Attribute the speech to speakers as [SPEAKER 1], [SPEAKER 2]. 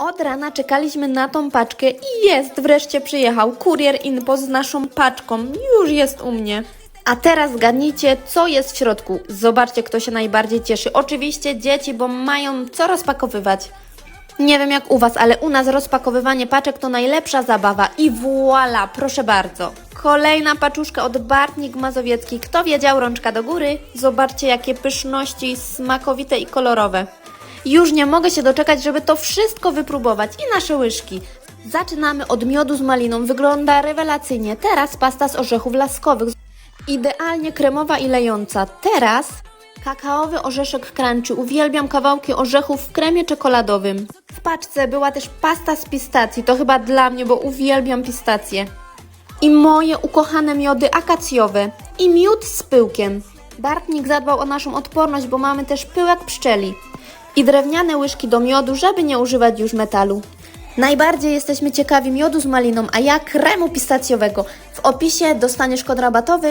[SPEAKER 1] Od rana czekaliśmy na tą paczkę i jest, wreszcie przyjechał. Kurier Inpo z naszą paczką. Już jest u mnie. A teraz zgadnijcie, co jest w środku. Zobaczcie, kto się najbardziej cieszy. Oczywiście dzieci, bo mają co rozpakowywać. Nie wiem jak u Was, ale u nas rozpakowywanie paczek to najlepsza zabawa. I voila, proszę bardzo. Kolejna paczuszka od Bartnik Mazowiecki. Kto wiedział, rączka do góry. Zobaczcie, jakie pyszności, smakowite i kolorowe. Już nie mogę się doczekać, żeby to wszystko wypróbować i nasze łyżki. Zaczynamy od miodu z maliną. Wygląda rewelacyjnie. Teraz pasta z orzechów laskowych. Idealnie kremowa i lejąca. Teraz kakaowy orzeszek crunchy. Uwielbiam kawałki orzechów w kremie czekoladowym. W paczce była też pasta z pistacji. To chyba dla mnie, bo uwielbiam pistacje. I moje ukochane miody akacjowe. I miód z pyłkiem. Bartnik zadbał o naszą odporność, bo mamy też pyłek pszczeli. I drewniane łyżki do miodu, żeby nie używać już metalu. Najbardziej jesteśmy ciekawi miodu z maliną, a ja kremu pistacjowego. W opisie dostaniesz kod rabatowy